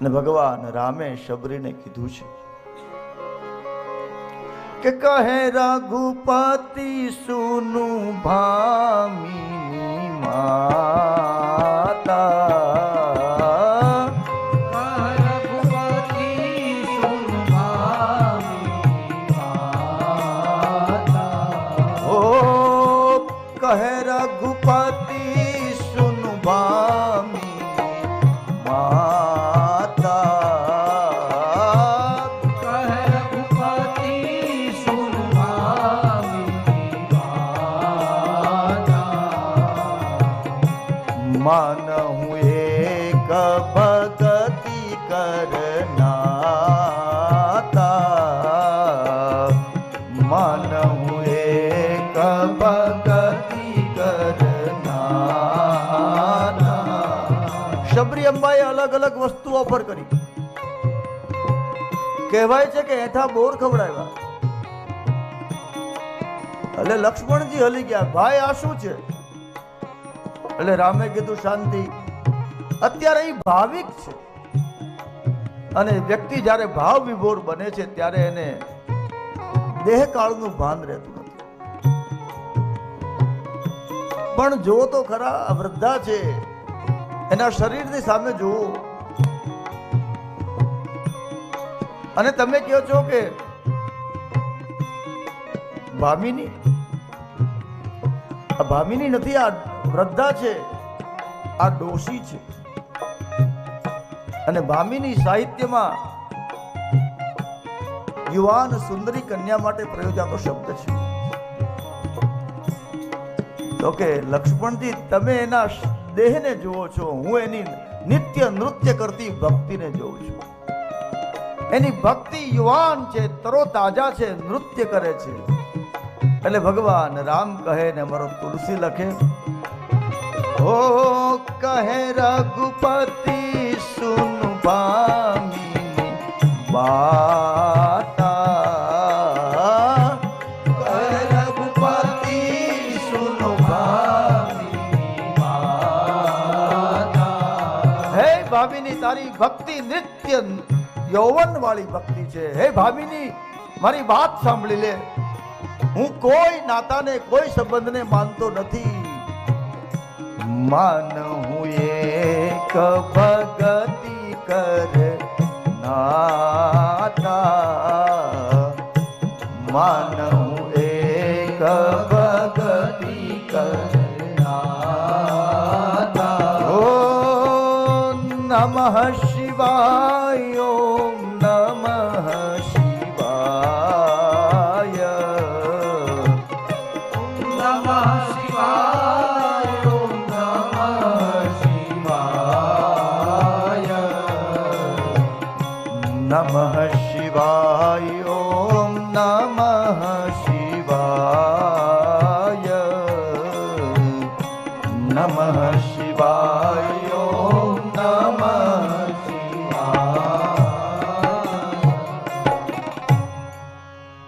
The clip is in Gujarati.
અને ભગવાન રામે શબરીને કીધું છે કે કહે રઘુપતિ સુનું ભામી માતા. માન હું એક ભગતિ કરનાતા. માન હું એક ભગતિ કરનાતા. શબરી અંબાએ અલગ અલગ વસ્તુ ઓફર કરી. કહેવાય છે કે એઠા બોર ખવડાવ્યા. એટલે લક્ષ્મણજી હલી ગયા. ભાઈ, આ શું છે? એટલે રામે કીધું, શાંતિ. અત્યારે એ ભાવિક છે. અને વ્યક્તિ જ્યારે ભાવ વિભોર બને છે, ત્યારે એને દેહ કાળનું ભાન રહેતું નથી. પણ જો તો ખરા વૃદ્ધા છે, એના શરીરની સામે જુઓ. અને તમે કહો છો કે ભામિની? આ ભામિની નથી, આ વૃદ્ધા છે, આ ડોશી છે. અને ભામીની સાહિત્યમાં યુવાન સુંદરી કન્યા માટે પ્રયોજાતો શબ્દ છે. તો કે, લક્ષ્મણજી, તમે એના દેહને જુઓ છો, હું એની નિત્ય નૃત્ય કરતી ભક્તિને જોઉં છું. એની ભક્તિ યુવાન છે તરો તાજા છે, નૃત્ય કરે છે. એટલે ભગવાન રામ કહે ને અમારો તુલસી લખે. રઘુપતિ સુન ભામિની હે ભાભીની તારી ભક્તિ નિત્ય યૌવન વાળી ભક્તિ છે હે ભાભીની મારી વાત સાંભળી લે હું કોઈ નાતાને કોઈ સંબંધને માનતો નથી માન હું એક ભગતિ કર નાતા. માન હું એક ભગતિ કર નાતા. ઓ નમઃ नमः शिवाय ॐ नमः